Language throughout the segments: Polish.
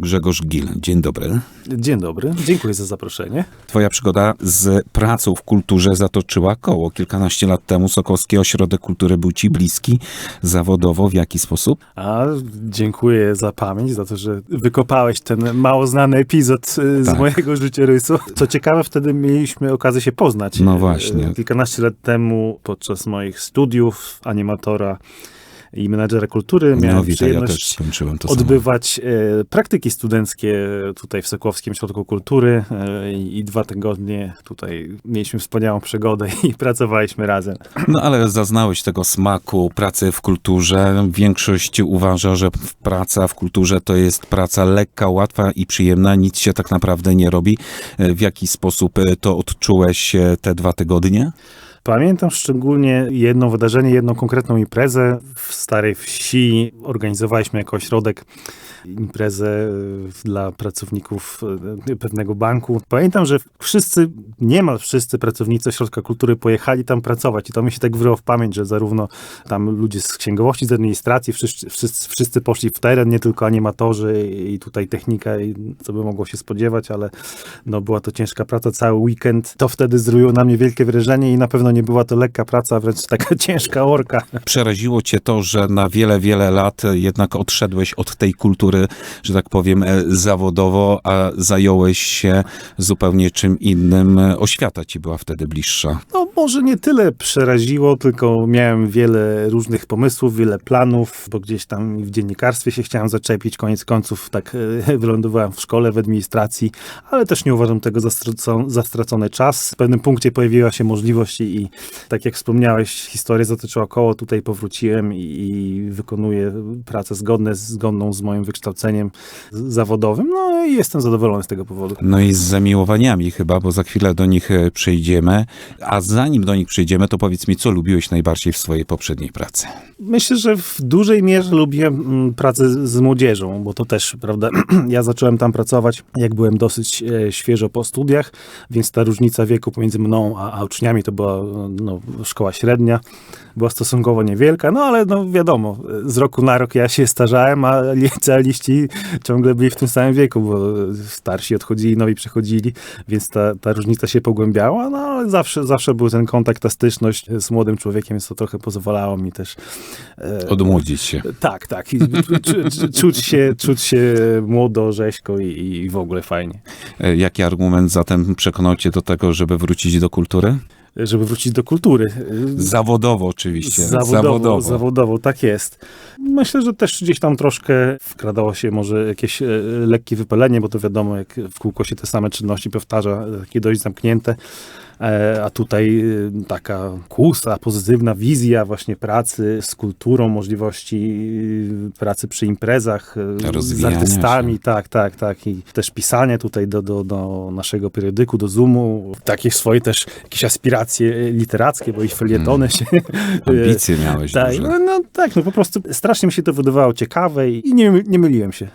Grzegorz Gil, dzień dobry. Dzień dobry, dziękuję za zaproszenie. Twoja przygoda z pracą w kulturze zatoczyła koło. Kilkanaście lat temu Sokolski Ośrodek Kultury był ci bliski zawodowo. W jaki sposób? A dziękuję za pamięć, za to, że wykopałeś ten mało znany epizod y, z Tak. mojego życiorysu. Co ciekawe, wtedy mieliśmy okazję się poznać. No Y, właśnie. Kilkanaście lat temu podczas moich studiów animatora i menadżera kultury No miałem witaj, ja też skończyłem to samo. odbywać e, praktyki studenckie tutaj w Sokłowskim Ośrodku Kultury e, i dwa tygodnie tutaj mieliśmy wspaniałą przygodę i pracowaliśmy razem. No ale zaznałeś tego smaku pracy w kulturze. Większość uważa, że praca w kulturze to jest praca lekka, łatwa i przyjemna. Nic się tak naprawdę nie robi. E, W jaki sposób to odczułeś te dwa tygodnie? Pamiętam szczególnie jedno wydarzenie, jedną konkretną imprezę w Starej Wsi. Organizowaliśmy jako ośrodek imprezę e, dla pracowników e, pewnego banku. Pamiętam, że wszyscy, niemal wszyscy pracownicy Ośrodka Kultury pojechali tam pracować i to mi się tak wryło w pamięć, że zarówno tam ludzie z księgowości, z administracji, wszyscy, wszyscy, wszyscy poszli w teren, nie tylko animatorzy i tutaj technika, i co by mogło się spodziewać, ale no była to ciężka praca, cały weekend. To wtedy zrobiło na mnie wielkie wrażenie i na pewno nie była to lekka praca, wręcz taka ciężka orka. Przeraziło cię to, że na wiele, wiele lat jednak odszedłeś od tej kultury, że tak powiem, e, zawodowo, a zająłeś się zupełnie czym innym. E, Oświata ci była wtedy bliższa. No może nie tyle przeraziło, tylko miałem wiele różnych pomysłów, wiele planów, bo gdzieś tam w dziennikarstwie się chciałem zaczepić, koniec końców tak e, wylądowałem w szkole, w administracji, ale też nie uważam tego za, za stracony czas. W pewnym punkcie pojawiła się możliwość i, i tak jak wspomniałeś, historia zatoczyła koło, tutaj powróciłem i, i wykonuję pracę zgodne, zgodną z moim wykształceniem zawodowym, no i jestem zadowolony z tego powodu. No i z zamiłowaniami chyba, bo za chwilę do nich e, przejdziemy. A zanim do nich przejdziemy, to powiedz mi, co lubiłeś najbardziej w swojej poprzedniej pracy? Myślę, że w dużej mierze lubię mm, pracę z, z młodzieżą, bo to też, prawda, ja zacząłem tam pracować, jak byłem dosyć e, świeżo po studiach, więc ta różnica wieku pomiędzy mną a, a uczniami to była no, szkoła średnia, była stosunkowo niewielka, no ale no wiadomo, z roku na rok ja się starzałem, a licealiści ciągle byli w tym samym wieku, bo starsi odchodzili, nowi przychodzili, więc ta, ta różnica się pogłębiała, no ale zawsze, zawsze był ten kontakt, ta styczność z młodym człowiekiem, więc to trochę pozwalało mi też e, Odmłodzić się. tak, tak. I czu- czu- czuć, się, czuć się młodo, rzeźko i, i w ogóle fajnie. E, Jaki argument zatem przekonał cię do tego, żeby wrócić do kultury? Żeby wrócić do kultury. Zawodowo oczywiście. Zawodowo, zawodowo. tak jest. Myślę, że też gdzieś tam troszkę wkradało się może jakieś e, lekkie wypalenie, bo to wiadomo, jak w kółko się te same czynności powtarza, takie dość zamknięte. E, A tutaj e, taka kusa, pozytywna wizja właśnie pracy z kulturą, możliwości e, pracy przy imprezach, z Rozwijania artystami, się. tak, tak, tak. I też pisanie tutaj do, do, do naszego periodyku, do Zoomu, takie swoje też jakieś aspiracje literackie, bo i felietony się... Ambicje miałeś tak, no, no tak, no po prostu strasznie mi się to wydawało ciekawe i nie, nie myliłem się.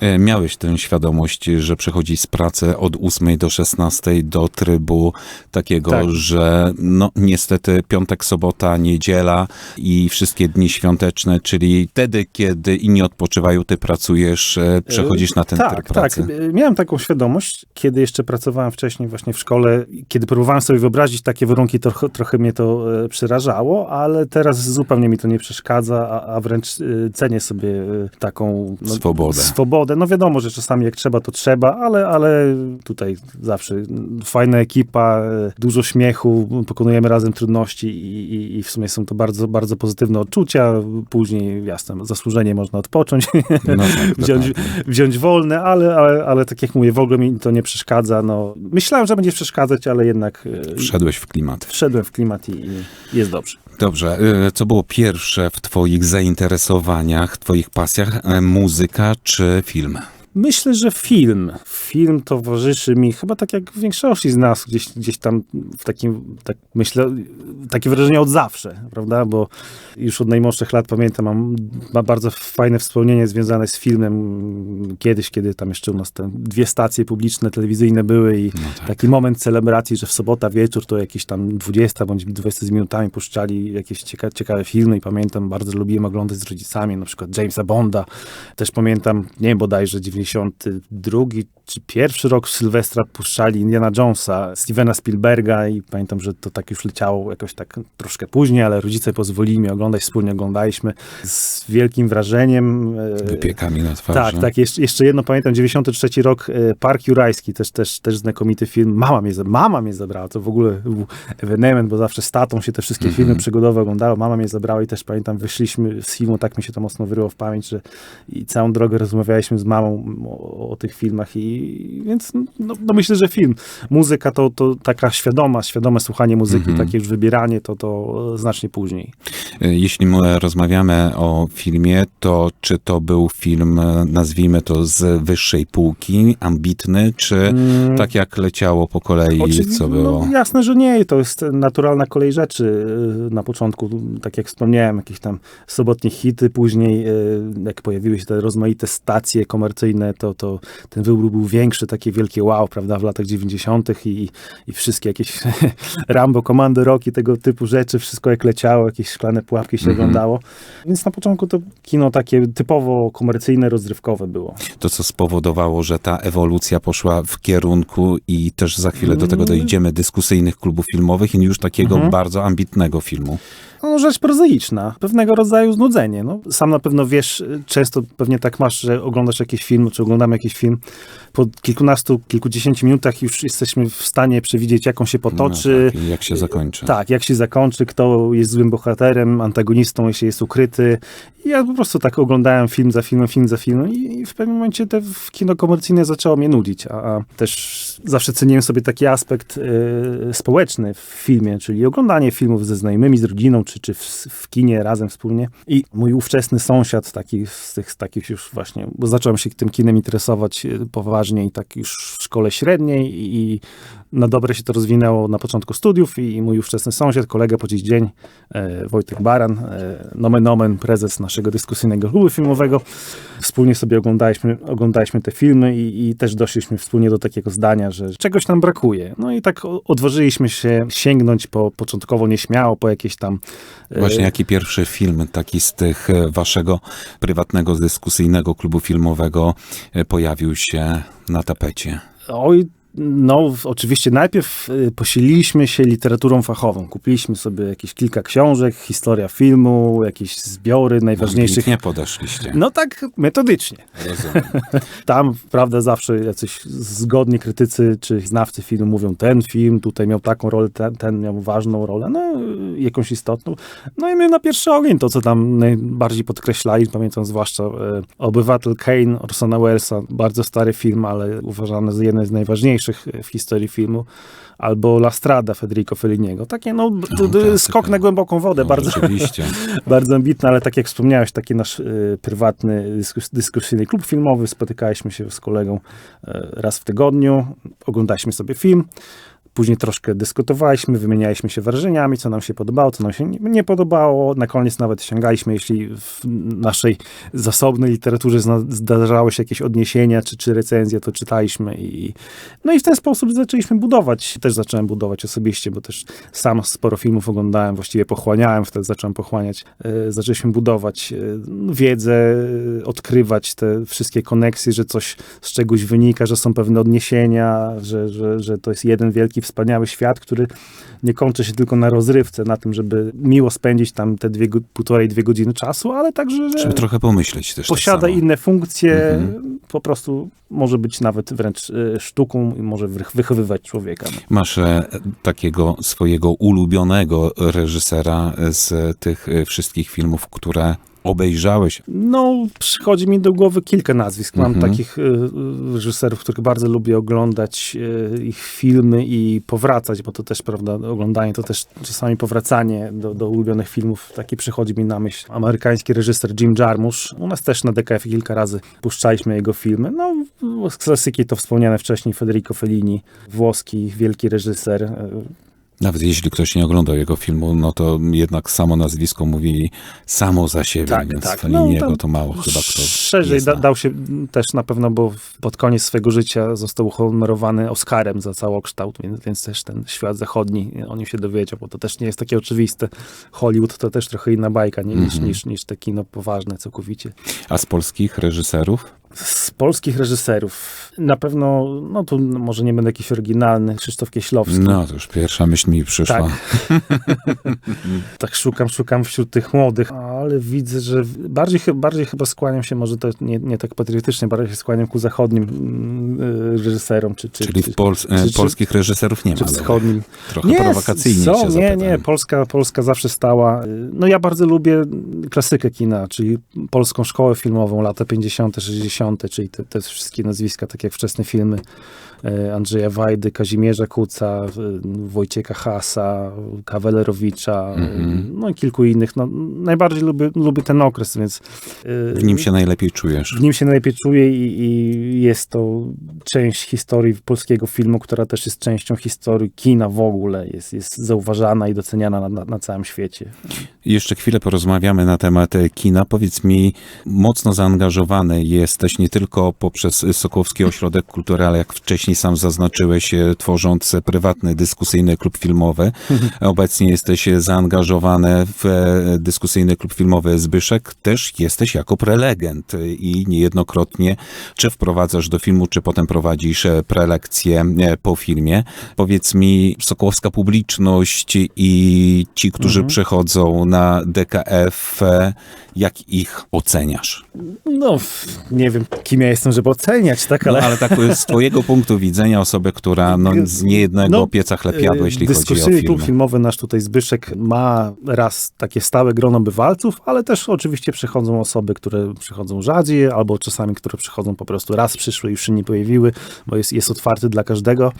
E, Miałeś tę świadomość, że przechodzi z pracy od 8 do 16 do trybu takiego, Tak. że no niestety piątek, sobota, niedziela i wszystkie dni świąteczne, czyli wtedy, kiedy inni odpoczywają, ty pracujesz, e, przechodzisz na ten tak, tryb pracy. Tak, miałem taką świadomość, kiedy jeszcze pracowałem wcześniej właśnie w szkole, kiedy próbowałem sobie wyobrazić takie warunki, trochę, trochę mnie to e, przerażało, ale teraz zupełnie mi to nie przeszkadza, a, a wręcz e, cenię sobie taką no, Swobodę. swobodę. No wiadomo, że czasami jak trzeba, to trzeba, ale, ale tutaj zawsze fajna ekipa, dużo śmiechu, pokonujemy razem trudności i, i, i w sumie są to bardzo, bardzo pozytywne odczucia. Później, jasne, zasłużenie można odpocząć, No tak, wziąć, dokładnie. wziąć wolne, ale, ale, ale tak jak mówię, w ogóle mi to nie przeszkadza. No, myślałem, że będzie przeszkadzać, ale jednak e, Wszedłeś w klimat. wszedłem w klimat i, i jest dobrze. Dobrze, e, co było pierwsze w twoich zainteresowaniach, twoich pasjach? E, Muzyka czy film? Myślę, że film. Film towarzyszy mi chyba tak jak większości z nas, gdzieś, gdzieś tam w takim, tak myślę, takie wrażenie od zawsze, prawda? Bo już od najmłodszych lat pamiętam, mam, mam bardzo fajne wspomnienie związane z filmem kiedyś, kiedy tam jeszcze u nas te dwie stacje publiczne, telewizyjne były i No tak. taki moment celebracji, że w sobota wieczór to jakieś tam 20 bądź 20 z minutami puszczali jakieś cieka ciekawe filmy i pamiętam, bardzo lubiłem oglądać z rodzicami, na przykład Jamesa Bonda. Też pamiętam, nie bodajże 90 92 czy pierwszy rok Sylwestra puszczali Indiana Jonesa, Stevena Spielberga i pamiętam, że to tak już leciało jakoś tak troszkę później, ale rodzice pozwolili mi oglądać, wspólnie oglądaliśmy z wielkim wrażeniem. e, Wypiekami na twarzy. tak, tak. Jeszcze, jeszcze jedno pamiętam, 93 rok, e, Park Jurajski, też, też, też znakomity film. Mama mnie, mama mnie zabrała, to w ogóle był ewenement, bo zawsze z tatą się te wszystkie filmy przygodowe oglądało. Mama mnie zabrała i też pamiętam, wyszliśmy z filmu, tak mi się to mocno wyryło w pamięć, że i całą drogę rozmawialiśmy z mamą o, o tych filmach i więc no, no myślę, że film. Muzyka to, to taka świadoma, świadome słuchanie muzyki, takie już wybieranie, to, to znacznie później. E, Jeśli my rozmawiamy o filmie, to czy to był film, e, nazwijmy to z wyższej półki, ambitny, czy tak jak leciało po kolei, Oczywi- co było? No, jasne, że nie. To jest naturalna kolej rzeczy. Yy, Na początku, tak jak wspomniałem, jakieś tam sobotnie hity, później jak pojawiły się te rozmaite stacje komercyjne, to, to ten wybór był większy, takie wielkie wow, prawda, w latach 90. i, i wszystkie jakieś Rambo, Komando Rocky, tego typu rzeczy, wszystko jak leciało, jakieś szklane pułapki się oglądało. Więc na początku to kino takie typowo komercyjne, rozrywkowe było. To, co spowodowało, że ta ewolucja poszła w kierunku i też za chwilę do tego dojdziemy, dyskusyjnych klubów filmowych i już takiego Mhm. bardzo ambitnego filmu. No, rzecz prozaiczna, pewnego rodzaju znudzenie. No, sam na pewno wiesz, y, często pewnie tak masz, że oglądasz jakiś film, czy oglądamy jakiś film, po kilkunastu, kilkudziesięciu minutach już jesteśmy w stanie przewidzieć, jak on się potoczy, No tak, jak się zakończy. tak, jak się zakończy, kto jest złym bohaterem, antagonistą, jeśli jest ukryty. I ja po prostu tak oglądałem film za filmem, film za filmem i, w pewnym momencie te w- kino komercyjne zaczęło mnie nudzić, a, a też zawsze ceniłem sobie taki aspekt e, społeczny w filmie, czyli oglądanie filmów ze znajomymi, z rodziną, czy, czy w, w kinie razem wspólnie. I mój ówczesny sąsiad, taki z tych z takich już właśnie, bo zacząłem się tym kinem interesować e, poważnie i tak już w szkole średniej i na dobre się to rozwinęło na początku studiów i mój ówczesny sąsiad, kolega po dziś dzień, e, Wojtek Baran, e, nomen omen, prezes naszego dyskusyjnego klubu filmowego. Wspólnie sobie oglądaliśmy, oglądaliśmy te filmy i, i też doszliśmy wspólnie do takiego zdania, że czegoś nam brakuje. No i tak odważyliśmy się sięgnąć po początkowo nieśmiało, po jakieś tam... e, Właśnie jaki pierwszy film taki z tych e, waszego prywatnego, dyskusyjnego klubu filmowego e, pojawił się na tapecie? Oj, no oczywiście najpierw y, posililiśmy się literaturą fachową. Kupiliśmy sobie jakieś kilka książek, historia filmu, jakieś zbiory najważniejszych. Nie podeszliście. No tak metodycznie. Rozumiem. Tam, prawda, zawsze jacyś zgodni krytycy czy znawcy filmu mówią, ten film tutaj miał taką rolę, ten, ten miał ważną rolę, no y, jakąś istotną. No i my na pierwszy ogień to, co tam najbardziej podkreślali, pamiętam zwłaszcza e, Obywatel Kane Orsona Wellesa, bardzo stary film, ale uważany za jeden z najważniejszych e, w historii filmu, albo La Strada Federico Felliniego. Takie no, d- klasyka. skok na głęboką wodę, No, bardzo, bardzo ambitny, ale tak jak wspomniałeś, taki nasz y, prywatny dyskus, dyskusyjny klub filmowy. Spotykaliśmy się z kolegą y, raz w tygodniu, oglądaliśmy sobie film. Później troszkę dyskutowaliśmy, wymienialiśmy się wrażeniami, co nam się podobało, co nam się nie, podobało. Na koniec nawet sięgaliśmy, jeśli w naszej zasobnej literaturze zdarzały się jakieś odniesienia czy, czy recenzje, to czytaliśmy. I, no i w ten sposób zaczęliśmy budować. Też zacząłem budować osobiście, bo też sam sporo filmów oglądałem, właściwie pochłaniałem, wtedy zacząłem pochłaniać. E, zaczęliśmy budować e, wiedzę, e, odkrywać te wszystkie koneksje, że coś z czegoś wynika, że są pewne odniesienia, że, że, że to jest jeden wielki, wspaniały świat, który nie kończy się tylko na rozrywce, na tym, żeby miło spędzić tam te dwie, półtorej, dwie godziny czasu, ale także, że Żeby trochę pomyśleć też. posiada tak inne funkcje, Mhm. po prostu może być nawet wręcz e, sztuką i może wych- wychowywać człowieka. No. Masz e, takiego swojego ulubionego reżysera z tych e, wszystkich filmów, które obejrzałeś. No, przychodzi mi do głowy kilka nazwisk. Mam Mhm. takich y, y, reżyserów, których bardzo lubię oglądać y, ich filmy i powracać, bo to też, prawda, oglądanie to też czasami powracanie do, do ulubionych filmów. Taki przychodzi mi na myśl amerykański reżyser Jim Jarmusch. U nas też na DKF kilka razy puszczaliśmy jego filmy. No, z klasyki to wspomniane wcześniej Federico Fellini, włoski wielki reżyser. y, Nawet jeśli ktoś nie oglądał jego filmu, no to jednak samo nazwisko mówi samo za siebie, Tak, więc tak. No, to mało chyba kto Szerzej da, dał się też na pewno, bo pod koniec swojego życia został uhonorowany Oscarem za całokształt, więc, więc też ten świat zachodni o nim się dowiedział, bo to też nie jest takie oczywiste. Hollywood to też trochę inna bajka nie, niż, Mhm. niż, niż te kino poważne całkowicie. A z polskich reżyserów? Z polskich reżyserów na pewno, no tu może nie będę jakiś oryginalny, Krzysztof Kieślowski. No, to już pierwsza myśl mi przyszła. Tak. tak szukam, szukam wśród tych młodych, ale widzę, że bardziej, bardziej chyba skłaniam się, może to nie, nie tak patriotycznie, bardziej się skłaniam ku zachodnim mm, y, reżyserom, czy, czy, Czyli czy, w Pols e, czy- czy- polskich reżyserów nie ma. no. wschodnim. Trochę prowokacyjnie są, się nie, nie, Polska, Polska zawsze stała. y, No ja bardzo lubię klasykę kina, czyli polską szkołę filmową, lata 50., 60., czyli te, te wszystkie nazwiska, tak jak wczesne filmy Andrzeja Wajdy, Kazimierza Kuca, y, Wojciecha Hasa, Kawalerowicza, y, Mhm. no i kilku innych. No, najbardziej lubię, lubię ten okres, więc... W nim się najlepiej czujesz. w nim się najlepiej czuję i, i jest to część historii polskiego filmu, która też jest częścią historii kina w ogóle. Jest, jest zauważana i doceniana na, na, na całym świecie. Jeszcze chwilę porozmawiamy na temat e, kina. Powiedz mi, mocno zaangażowany jesteś nie tylko poprzez Sokołowski Ośrodek Kultury, ale jak wcześniej sam zaznaczyłeś, e, tworząc prywatny dyskusyjny klub filmowy. Obecnie jesteś e, zaangażowany w e, dyskusyjny klub filmowy Zbyszek. Też jesteś jako prelegent i niejednokrotnie czy wprowadzasz do filmu, czy potem prowadzisz prelekcje po filmie. Powiedz mi, Sokołowska publiczność i ci, którzy Mhm. przychodzą na DKF, jak ich oceniasz? No, nie wiem, kim ja jestem, żeby oceniać, tak, No, ale... ale tak z twojego punktu widzenia, osobę, która no, z niejednego No, pieca chleb jadła, jeśli chodzi o Dyskusyjny klub filmy. filmowy nasz tutaj Zbyszek ma raz takie stałe grono bywalców, ale też oczywiście przychodzą osoby, które przychodzą rzadziej, albo czasami, które przychodzą po prostu raz przyszły i już się nie pojawiły, bo jest, jest otwarty dla każdego,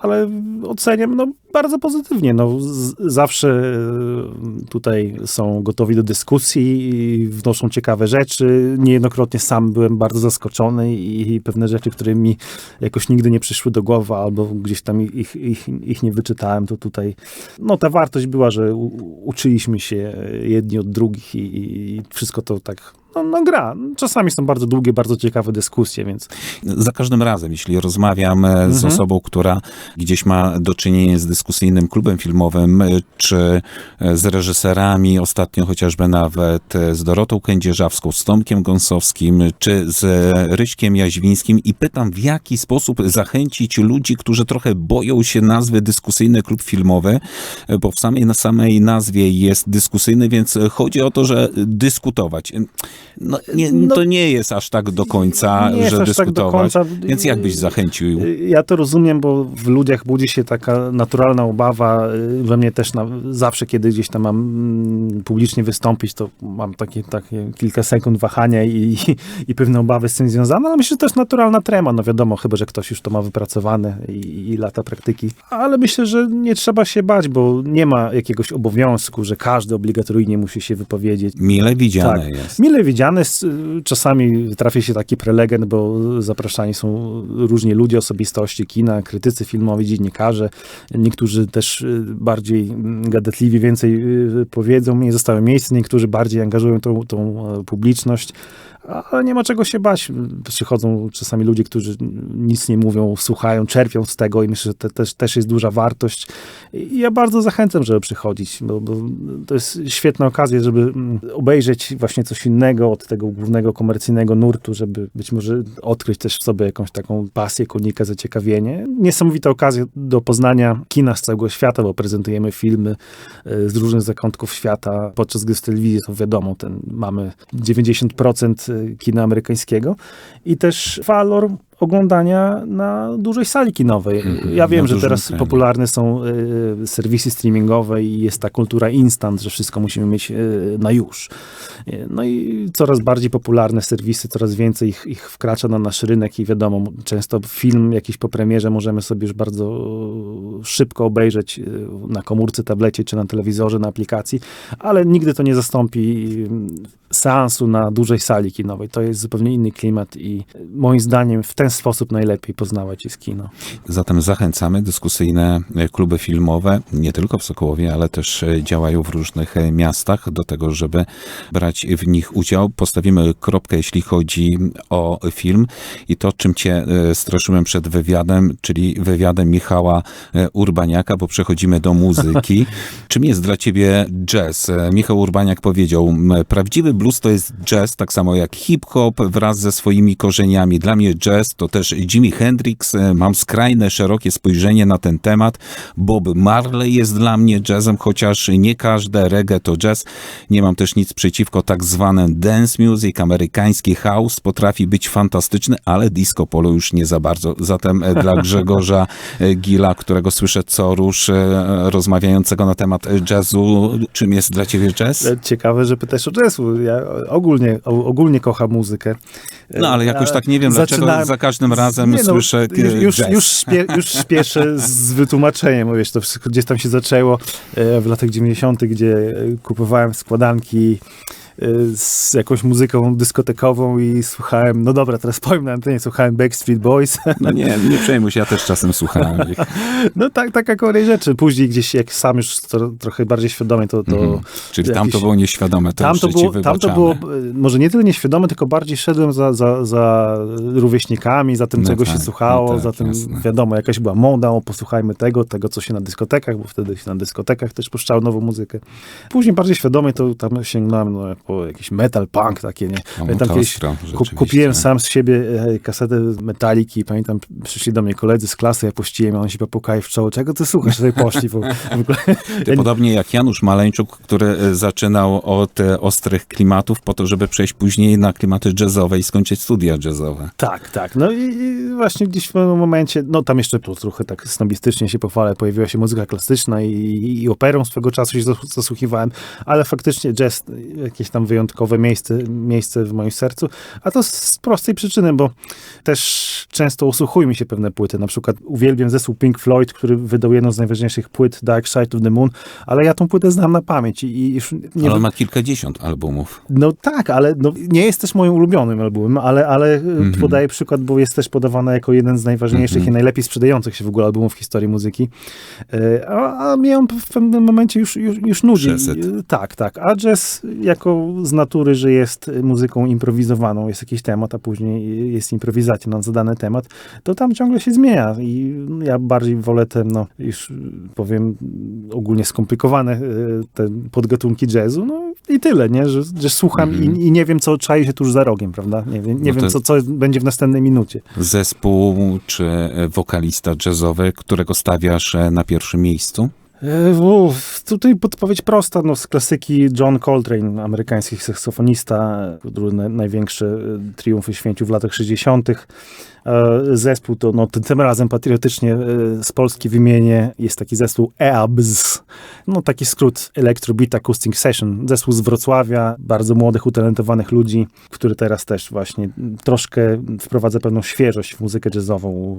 ale oceniam no, bardzo pozytywnie. No, zawsze e, tutaj są gotowi do dyskusji i wnoszą ciekawe rzeczy. Niejednokrotnie sam byłem bardzo zaskoczony i pewne rzeczy, które mi jakoś nigdy nie przyszły do głowy, albo gdzieś tam ich, ich, ich nie wyczytałem, to tutaj no ta wartość była, że u, uczyliśmy się jedni od drugich i, i wszystko to tak no, no gra. Czasami są bardzo długie, bardzo ciekawe dyskusje, więc Za każdym razem, jeśli rozmawiam e, z Mhm. osobą, która gdzieś ma do czynienia z dyskusyjnym klubem filmowym, e, czy e, z reżyserami, ostatnio chociażby nawet z Dorotą Kędzierzawską, z Tomkiem Gąsowskim, czy z Ryśkiem Jaźwińskim i pytam, w jaki sposób zachęcić ludzi, którzy trochę boją się nazwy dyskusyjny klub filmowy, bo w samej, na samej nazwie jest dyskusyjny, więc chodzi o to, że dyskutować. No, nie, No, to nie jest aż tak do końca, nie że aż tak do dyskutować. końca. Więc jak byś zachęcił? Ja to rozumiem, bo w ludziach budzi się taka naturalna obawa. y, We mnie też na, zawsze, kiedy gdzieś tam mam mm, publicznie wystąpić, to mam takie, takie kilka sekund wahania i, i pewne obawy z tym związane, ale myślę, że to jest naturalna trema. No wiadomo, chyba, że ktoś już to ma wypracowane i, i lata praktyki. Ale myślę, że nie trzeba się bać, bo nie ma jakiegoś obowiązku, że każdy obligatoryjnie musi się wypowiedzieć. Mile widziane Tak. jest. Mile widziane, czasami trafi się taki prelegent, bo zapraszani są różni ludzie, osobistości kina, krytycy filmowi, dziennikarze. Niektórzy też y, bardziej mm, gadatliwi, więcej y, powiedzą, nie zostały miejsce, niektórzy bardziej angażują tą, tą e, publiczność. Ale nie ma czego się bać. Przychodzą czasami ludzie, którzy nic nie mówią, słuchają, czerpią z tego i myślę, że to też, też jest duża wartość. I ja bardzo zachęcam, żeby przychodzić, bo, bo to jest świetna okazja, żeby mm, obejrzeć właśnie coś innego od tego głównego komercyjnego nurtu, żeby być może odkryć też w sobie jakąś taką pasję, konika, zaciekawienie. Niesamowita okazja do poznania kina z całego świata, bo prezentujemy filmy e, z różnych zakątków świata. Podczas gdy w telewizji to wiadomo, ten, mamy 90% kina amerykańskiego i też walor oglądania na dużej sali kinowej. Mhm, Ja wiem, że teraz ekranie. popularne są e, serwisy streamingowe i jest ta kultura instant, że wszystko musimy mieć e, na już. No i coraz bardziej popularne serwisy, coraz więcej ich, ich wkracza na nasz rynek i wiadomo, często film jakiś po premierze możemy sobie już bardzo szybko obejrzeć na komórce, tablecie czy na telewizorze, na aplikacji, ale nigdy to nie zastąpi seansu na dużej sali kinowej. To jest zupełnie inny klimat i moim zdaniem w ten sposób najlepiej poznawać jest kino. Zatem zachęcamy dyskusyjne kluby filmowe, nie tylko w Sokołowie, ale też działają w różnych miastach, do tego, żeby brać w nich udział. Postawimy kropkę, jeśli chodzi o film i to, czym cię e, straszyłem przed wywiadem, czyli wywiadem Michała e, Urbaniaka, bo przechodzimy do muzyki. czym jest dla ciebie jazz? E, Michał Urbaniak powiedział, "M, prawdziwy blues blues to jest jazz, tak samo jak hip-hop wraz ze swoimi korzeniami. Dla mnie jazz to też Jimi Hendrix. E, Mam skrajne, szerokie spojrzenie na ten temat. Bob Marley jest dla mnie jazzem, chociaż nie każde reggae to jazz. Nie mam też nic przeciwko tak zwanym dance music, amerykański house potrafi być fantastyczny, ale disco polo już nie za bardzo. Zatem e, dla Grzegorza e, Gila, którego słyszę co rusz, rozmawiającego na temat jazzu, czym jest dla ciebie jazz? Ciekawe, że pytasz o jazzu. Ja ogólnie, ogólnie kocham muzykę. No ale jakoś tak nie wiem, dlaczego zaczynałem- za każdym razem Nie no, słyszę już, już, jazz. już, śpie, już śpieszę z wytłumaczeniem, bo wiesz, to wszystko gdzieś tam się zaczęło e, w latach 90., gdzie e, kupowałem składanki z jakąś muzyką dyskotekową i słuchałem, no dobra, teraz powiem na antenie, słuchałem Backstreet Boys. No nie, nie przejmuj się, ja też czasem słuchałem ich. No tak, taka kolej rzeczy. Później gdzieś, jak sam już tro, trochę bardziej świadomy, to, to Mhm. Czyli tam to jakiś- było nieświadome, to tam to, było, tam to było e, może nie tyle nieświadome, tylko bardziej szedłem za, za, za rówieśnikami, za tym, No czego tak, się no słuchało, tak, za tym, jasne. wiadomo, jakaś była moda, o posłuchajmy tego, tego, co się na dyskotekach, bo wtedy się na dyskotekach też puszczało nową muzykę. Później bardziej świadomie to tam sięgnąłem no, po jakiś metal, punk, takie, nie? O, Pamiętam kiedyś kupiłem sam z siebie e, kasetę Metaliki. Pamiętam, przyszli do mnie koledzy z klasy, ja puściłem, a oni się popukali w czoło. Czego ty słuchasz? Tutaj poszli. Bo, Ty podobnie jak Janusz Maleńczuk, który e, zaczynał od e, ostrych klimatów po to, żeby przejść później na klimaty jazzowe i skończyć studia jazzowe. tak, tak. No i, i właśnie gdzieś w pewnym momencie, no tam jeszcze trochę tak snobistycznie się pochwalę, pojawiła się muzyka klasyczna i, i operą swego czasu się zas- zasłuchiwałem, ale faktycznie jazz, jakieś tam wyjątkowe miejsce, miejsce w moim sercu, a to z prostej przyczyny, bo też często usłuchuje mi się pewne płyty. Na przykład uwielbiam zespół Pink Floyd, który wydał jedną z najważniejszych płyt Dark Side of the Moon, ale ja tą płytę znam na pamięć i, i już nie Ale on ma kilkadziesiąt albumów. no tak, ale no, nie jest też moim ulubionym albumem, ale, ale mm podaję przykład, bo jest też podawana jako jeden z najważniejszych Mhm. i najlepiej sprzedających się w ogóle albumów w historii muzyki. E, A, a mnie on w pewnym momencie już, już, już nudzi. Przesyt. E, Tak, tak. A jazz jako z natury, że jest muzyką improwizowaną, jest jakiś temat, a później jest improwizacja na zadany temat, to tam ciągle się zmienia i ja bardziej wolę te, no już powiem ogólnie skomplikowane e, te podgatunki jazzu, no i tyle, nie? Że, że słucham Mhm. i, i nie wiem, co czai się tuż za rogiem, prawda? Nie, wiem- nie No wiem, co, co będzie w następnej minucie. Zespół czy wokalista jazzowy, którego stawiasz e, na pierwszym miejscu? E, Uf, tutaj podpowiedź prosta, no z klasyki John Coltrane, amerykański saksofonista, który na, największe e, triumfy święcił w latach 60. E, Zespół to, no tym, razem patriotycznie z Polski wymienię, jest taki zespół EABS, no taki skrót Electro Beat Acoustic Session, zespół z Wrocławia, bardzo młodych, utalentowanych ludzi, który teraz też właśnie troszkę wprowadza pewną świeżość w muzykę jazzową,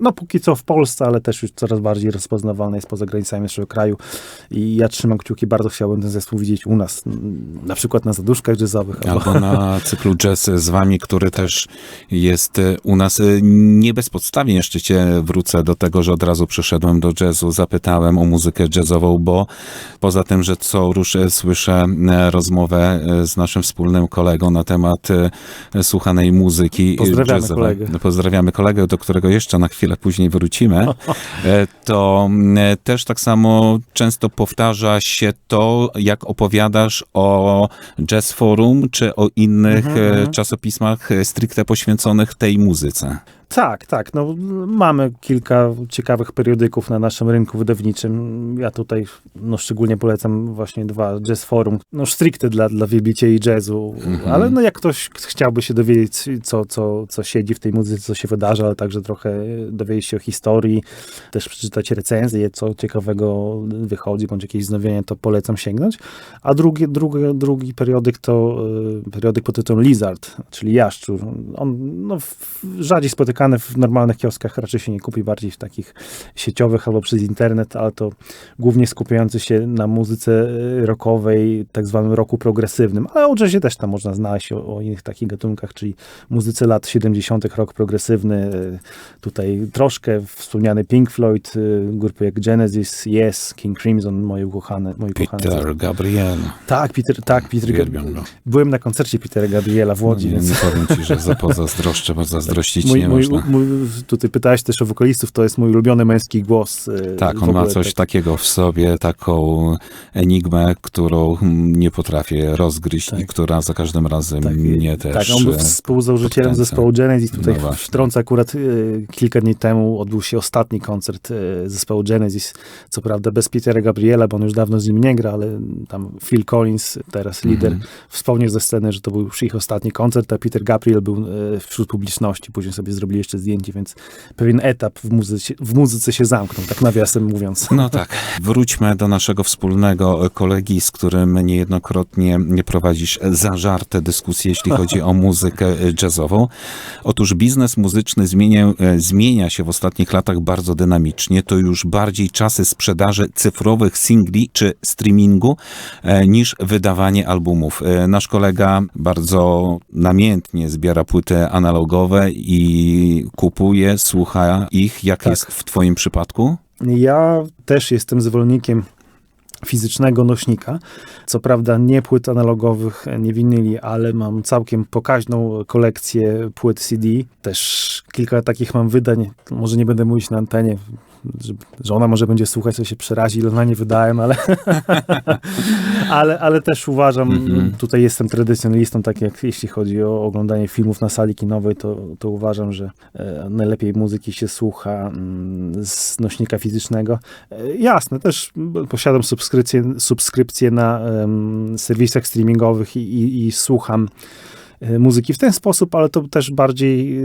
no póki co w Polsce, ale też już coraz bardziej rozpoznawalny jest poza granicami naszego kraju i ja trzymam kciuki, bardzo chciałbym ten zespół widzieć u nas, na przykład na zaduszkach jazzowych. Albo... Albo na cyklu Jazz z wami, który też jest e, u nas. E, Nie bezpodstawnie jeszcze cię wrócę do tego, że od razu przeszedłem do jazzu, zapytałem o muzykę jazzową, bo poza tym, że co ruszę, słyszę e, rozmowę z naszym wspólnym kolegą na temat słuchanej muzyki Pozdrawiamy jazzowej. kolegę. Pozdrawiamy kolegę, do którego jeszcze na chwilę później wrócimy. To też tak samo często powtarza się to, jak opowiadasz o Jazz Forum, czy o innych Mhm, e, mhm. czasopismach e, stricte poświęconych tej muzyce. Tak, tak. No, mamy kilka ciekawych periodyków na naszym rynku wydawniczym. Ja tutaj no, szczególnie polecam właśnie dwa Jazz Forum, no stricte dla, dla wielbicieli jazzu, Mhm. ale no, jak ktoś chciałby się dowiedzieć, co, co, co siedzi w tej muzyce, co się wydarza, ale także trochę dowiedzieć się o historii, też przeczytać recenzje, co ciekawego wychodzi, bądź jakieś wznowienie, to polecam sięgnąć. A drugi, drugi, drugi periodyk to e, periodyk pod tytułem Lizard, czyli Jaszczur. On no, rzadziej w normalnych kioskach, raczej się nie kupi, bardziej w takich sieciowych albo przez internet, ale to głównie skupiający się na muzyce e, rockowej, tak zwanym roku progresywnym, ale o jazzie też tam można znaleźć, o, o innych takich gatunkach, czyli muzyce lat 70., rock progresywny, e, tutaj troszkę wspomniany Pink Floyd, e, grupy jak Genesis, Yes, King Crimson, moje ukochane, ukochane. Peter Gabriel. Tak, Peter, tak, Peter go. Byłem na koncercie Petera Gabriela w Łodzi, Nie, więc nie powiem ci, że za pozazdroszczę, bo zazdrościć mój, nie mój, mój, tutaj pytałeś też o wokalistów, to jest mój ulubiony męski głos. e, Tak, on ma coś tak. takiego w sobie, taką enigmę, którą mm, nie potrafię rozgryźć i Tak. która za każdym razem Tak, mnie też Tak, on był współzałożycielem zespołu Genesis. Tutaj No wtrącę akurat e, kilka dni temu odbył się ostatni koncert e, zespołu Genesis. Co prawda bez Petera Gabriela, bo on już dawno z nim nie gra, ale tam Phil Collins, teraz lider, Mhm. wspomniał ze sceny, że to był już ich ostatni koncert, a Peter Gabriel był wśród publiczności. Później sobie zrobili jeszcze zdjęcie, więc pewien etap w muzyce, w muzyce się zamknął, tak nawiasem mówiąc. No tak. Wróćmy do naszego wspólnego kolegi, z którym niejednokrotnie prowadzisz zażarte dyskusje, jeśli chodzi o muzykę jazzową. Otóż biznes muzyczny zmienia, zmienia się w ostatnich latach bardzo dynamicznie. To już bardziej czasy sprzedaży cyfrowych singli czy streamingu e, niż wydawanie albumów. E, Nasz kolega bardzo namiętnie zbiera płyty analogowe i kupuje, słucha ich. Jak Tak. jest w twoim przypadku? Ja też jestem zwolennikiem fizycznego nośnika. Co prawda nie płyt analogowych, nie winyli, ale mam całkiem pokaźną kolekcję płyt CD. Też kilka takich mam wydań. Może nie będę mówić na antenie, że, ona może będzie słuchać, to się przerazi, ile na nie wydałem, ale, ale, ale też uważam, Mhm. tutaj jestem tradycjonalistą, tak jak jeśli chodzi o oglądanie filmów na sali kinowej, to, to uważam, że e, najlepiej muzyki się słucha mm, z nośnika fizycznego. E, Jasne, też posiadam subskrypcję, subskrypcję na em, serwisach streamingowych i, i, i słucham e, muzyki w ten sposób, ale to też bardziej e,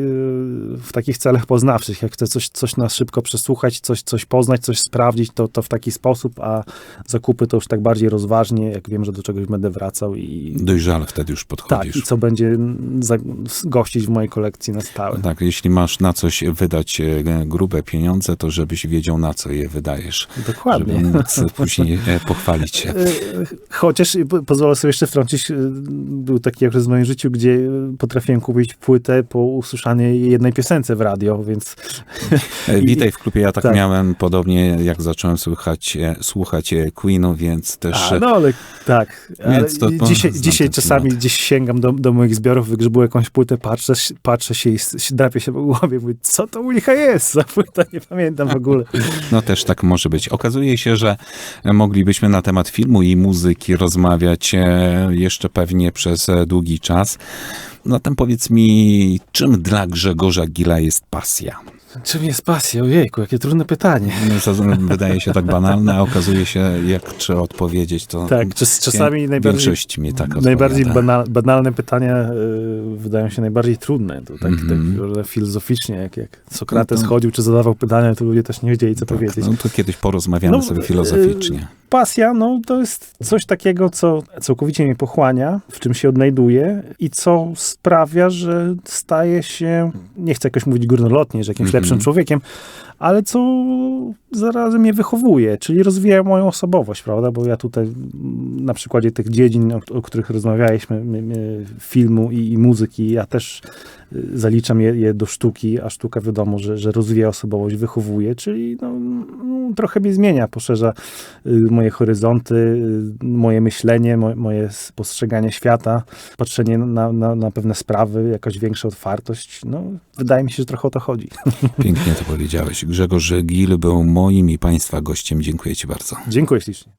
w takich celach poznawczych. Jak chcę coś, coś na szybko przesłuchać, coś, coś poznać, coś sprawdzić, to, to w taki sposób, a zakupy to już tak bardziej rozważnie, jak wiem, że do czegoś będę wracał i Dojrzale wtedy już tak, podchodzisz. i co będzie za, gościć w mojej kolekcji na stałe. Tak, jeśli masz na coś wydać e, grube pieniądze, to żebyś wiedział, na co je wydajesz. Dokładnie. Żeby móc później e, pochwalić się. E, Chociaż e, po- pozwolę sobie jeszcze wtrącić, e, był taki okres w moim życiu, gdzie e, potrafiłem kupić płytę po usłyszaniu jednej piosence w radio, więc E, Witaj w klubie, ja tak, tak. miałem podobnie, jak zacząłem słuchać, e, słuchać e, Queenu, więc też... A, no ale tak. Ale to- to dzisiaj dzisiaj czasami klimat. gdzieś sięgam do, do moich zbiorów, wygrzebuję jakąś płytę, patrzę, patrzę się i drapię się po głowie, mówię, co to u licha jest za płyta, nie pamiętam w ogóle. No też tak może być. Okazuje się, że moglibyśmy na temat filmu i muzyki rozmawiać jeszcze pewnie przez długi czas. Zatem powiedz mi, czym dla Grzegorza Gila jest pasja? Czym jest pasja? Ojejku, jakie trudne pytanie. No, Wydaje się tak banalne, a okazuje się, jak trzeba odpowiedzieć, to Tak, czas, czasami najbardziej większość tak Najbardziej banal, banalne pytania y, wydają się najbardziej trudne. To tak, Mhm. tak filozoficznie, jak, jak Sokrates No to- chodził czy zadawał pytania, to ludzie też nie wiedzieli, co Tak, powiedzieć. no to kiedyś porozmawiamy No, sobie e, filozoficznie. Pasja, no to jest coś takiego, co całkowicie mnie pochłania, w czym się odnajduję i co sprawia, że staje się, nie chcę jakoś mówić górnolotnie, że jakimś Mhm. lepszym człowiekiem, ale co zarazem mnie wychowuje, czyli rozwija moją osobowość, prawda? Bo ja tutaj mm, na przykładzie tych dziedzin, o, o których rozmawialiśmy, filmu i, i muzyki, ja też y, zaliczam je, je do sztuki, a sztuka wiadomo, że, że rozwija osobowość, wychowuje, czyli no, trochę mnie zmienia, poszerza y, moje horyzonty, y, moje myślenie, mo, moje postrzeganie świata, patrzenie na, na, na pewne sprawy, jakaś większa otwartość. No, wydaje mi się, że trochę o to chodzi. Pięknie to powiedziałeś. Grzegorz Gil był moim i Państwa gościem. Dziękuję Ci bardzo. Dziękuję ślicznie.